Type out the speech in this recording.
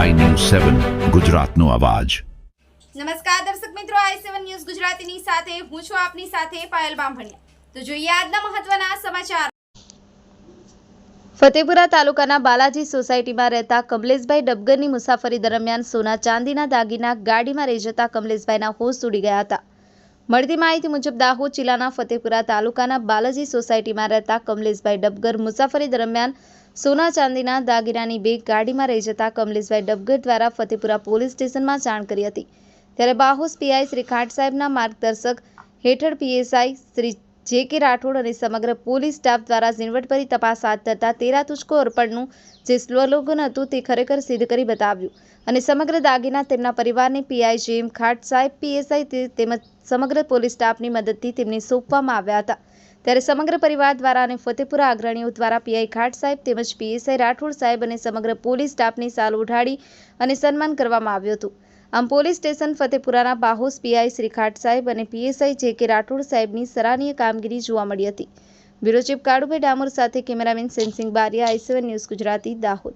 સેવન ગુજરાતનો અવાજ. નમસ્કાર દર્શક મિત્રો આઈ સેવન ન્યૂઝ ગુજરાતીની સાથે હું છું આપની સાથે પાયલ બામભણિયા. તો જોઈએ આજના મહત્વના સમાચાર. ફતેપુરા તાલુકાના બાલાજી સોસાયટીમાં રહેતા કમલેશભાઈ ડબગરની મુસાફરી દરમિયાન સોના ચાંદીના દાગીના ગાડીમાં રહી જતા કમલેશભાઈના હોશ ઉડી ગયા હતા. મળતી માહિતી મુજબ દાહોદ જિલ્લાના ફતેપુરા તાલુકાના બાલાજી સોસાયટીમાં રહેતા કમલેશભાઈ ડબગર મુસાફરી દરમિયાન સોના ચાંદીના દાગીનાની બેગ ગાડીમાં રહી જતા કમલેશભાઈ ડબગર દ્વારા ફતેપુરા પોલીસ સ્ટેશનમાં જાણ કરી હતી. ત્યારે બાહોસ પીઆઈ શ્રી ખાટ સાહેબના માર્ગદર્શક હેઠળ પીએસઆઈ શ્રી જે કે રાઠોડ અને સમગ્ર પોલીસ સ્ટાફ દ્વારા ઝીણવટભરી તપાસ હાથ ધરતા તેરા તુષ્કો અર્પણનું જે સ્લોગન હતું તે ખરેખર સિદ્ધ કરી બતાવ્યું. અને સમગ્ર દાગીના તેમના પરિવારને પીઆઈ જેમ ખાટ સાહેબ, પીએસઆઈ તેમજ સમગ્ર પોલીસ સ્ટાફની મદદથી તેમને સોંપવામાં આવ્યા હતા. ત્યારે સમગ્ર પરિવાર દ્વારા અને ફતેપુરા અગ્રણીઓ દ્વારા પીઆઈ ખાટ સાહેબ તેમજ પીએસઆઈ રાઠોડ સાહેબ અને સમગ્ર પોલીસ સ્ટાફની સાલ ઉઢાડી અને સન્માન કરવામાં આવ્યું હતું. આમ પોલીસ સ્ટેશન ફતેપુરાના બાહોસ પીઆઈ શ્રી ખાટ સાહેબ અને પીએસઆઈ જે કે રાઠોડ સાહેબની સરાહનીય કામગીરી જોવા મળી હતી. બ્યુરો ચીફ કાળુભાઈ ડામોર સાથે cameraman Sensing Bariya I news Gujarati Dahod.